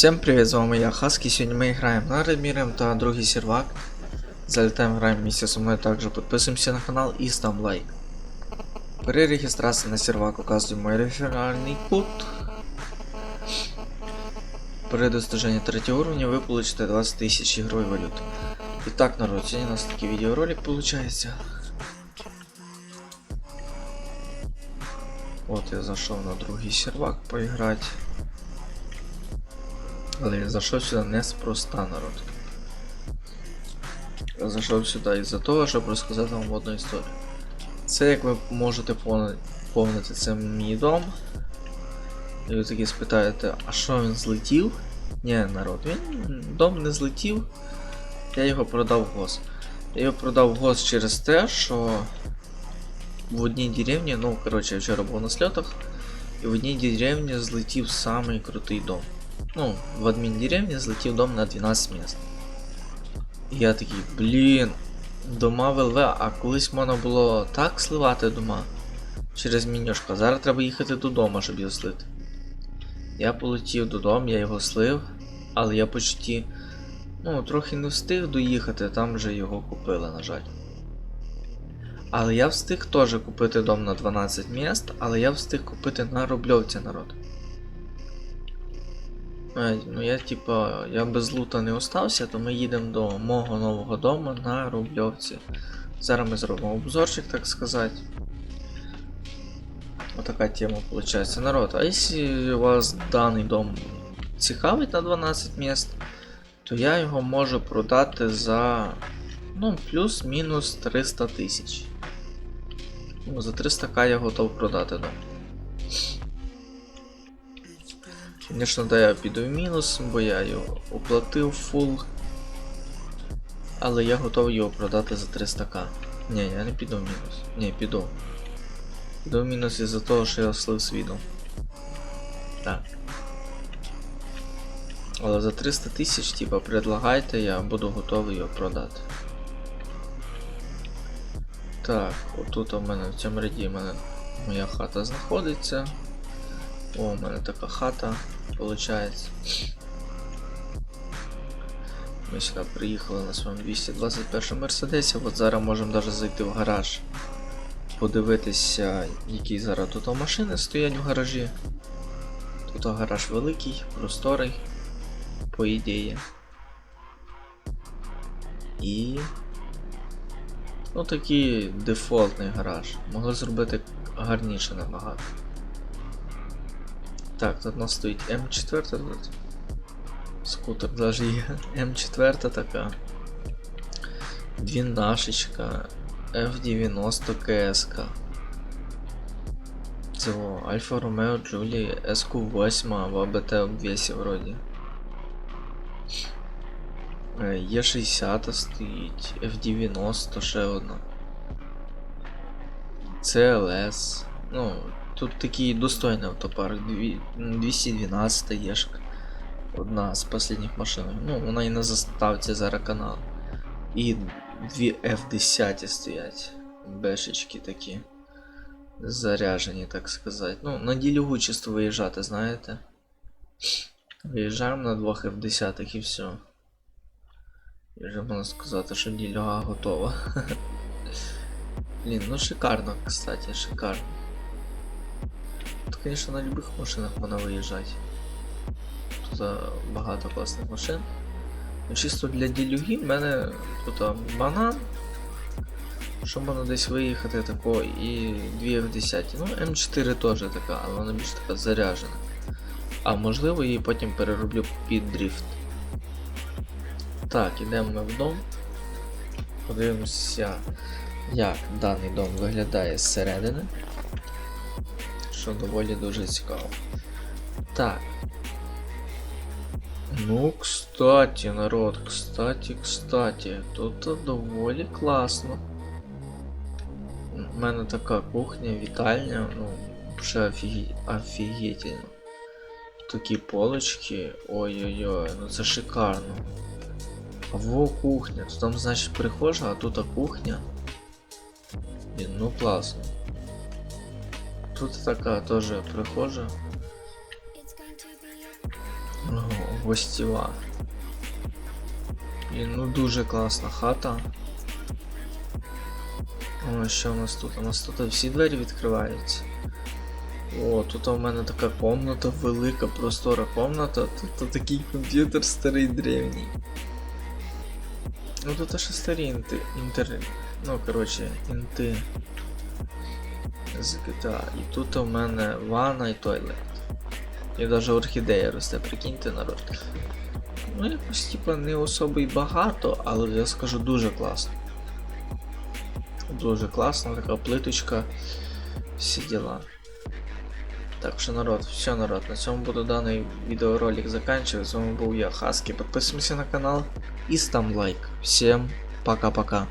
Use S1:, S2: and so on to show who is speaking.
S1: Всем привет, з вами я Хаски. Сьогодні ми граємо на Редмірем та другий сервак. Залітаємо, граємо вместе со мною також. Підписуємося на канал і ставим лайк. При реєстрації на сервак указуємо мой реферальний код. При достижении третьего уровня вы получите 20 тысяч игровой валюты. Итак, народ, сегодня у нас такой видеоролик получается. Вот я зашел на другий сервак поиграть. Але я зайшов сюди неспроста, народ. Я зайшов сюди із-за того, щоб розказати вам одну історію. Це як ви можете повни- повнити, це мій дом. І ви такі спитаєте, а що він злетів? Ні, народ, він дом не злетів. Я його продав в ГОС. Я його продав в ГОС через те, що в одній деревні, ну коротше, я вчора був на сльотах, і в одній деревні злетів самий крутий дом. Ну, в адміндеревні злетів дом на 12 місць. І я такий, блін, дома в а колись можна було так сливати дома через менюшку. Зараз треба їхати додому, щоб його слити. Я полетів додому, я його слив, але я почти ну, трохи не встиг доїхати, там вже його купили, на жаль. Але я встиг теж купити дом на 12 міст, але я встиг купити на рубльовці народ. Ну я типа, я без лута не остався, то ми їдемо до мого нового дому на Рубльовці. Зараз ми зробимо обзорчик, так сказати. Отака тема виходить. Народ, а якщо вас даний дом цікавить на 12 міст, то я його можу продати за ну, плюс-мінус 300 тисяч. Ну, за 300к я готов продати дом. Звісно, да, я піду в мінус, бо я його оплатив фул. Але я готовий його продати за 300к. Ні, я не піду в мінус. Ні, піду. Піду в мінус із-за того, що я слив свідом. Так. Але за 300 тисяч, типа, предлагайте, я буду готовий його продати. Так, отут у мене в цьому ряді в мене моя хата знаходиться. О, у мене така хата, виходить. Ми сюди приїхали на своєму 221 Мерседесі, от зараз можемо навіть зайти в гараж. Подивитися, які зараз тут машини стоять в гаражі. Тут гараж великий, просторий, по ідеї. І. Ну такий дефолтний гараж. Могли зробити гарніше набагато. Так, тут у нас стоїть М4 тут. Скутер даже є. М4 така. Двінашечка. F90 КСК. Це о, Альфа Ромео Джулі SQ8 в АБТ обвесі вроді. Е, Е60 стоїть, F90 ще одна. CLS. Ну, тут такий достойний автопарк. 212 єшка. Одна з останніх машин. Ну, вона і на заставці зараз канал. І дві F10 стоять. Бешечки такі. Заряжені, так сказати. Ну, на ділюгу чисто виїжджати, знаєте. Виїжджаємо на двох F10 і все. І вже можна сказати, що ділюга готова. Блін, ну шикарно, кстати, шикарно. Конечно, на любых машинах можна виїжджати. Тут багато класних машин. Чисто для ділюги в мене тут банан. Що можна десь виїхати тако і 2 F10. Ну, М4 теж така, але вона більш така заряжена. А можливо її потім перероблю під дріфт. Так, ідемо ми в дом. Подивимося, як даний дом виглядає зсередини. Що доволі дуже цікаво. Так. Ну, кстати, народ, кстати, кстати, тут доволі класно. У мене така кухня, вітальня, ну, вже офігі... офігітельно. Такі полочки, ой-ой-ой, ну це шикарно. Во кухня, тут там значить прихожа, а тут а кухня. Ну класно. Тут така теж прихожа. Ну, гостєва. І ну дуже класна хата. О, що у нас тут? У нас тут всі двері відкриваються. О, тут у мене така комната, велика, простора комната. Тут такий комп'ютер старий древній. Ну тут ще старі інти. інтер... Ну, коротше, інти. З GTA. І тут у мене ванна і туалет. І навіть орхідея росте, прикиньте народ. Ну, якось типа не особо й багато, але я скажу дуже класно. Дуже класно, така плиточка. Всі. Так що народ, все народ, на цьому буду даний відеоролик заканчивать. З вами був я, Хаски. Підписуємося на канал і став лайк. Всім пока-пока.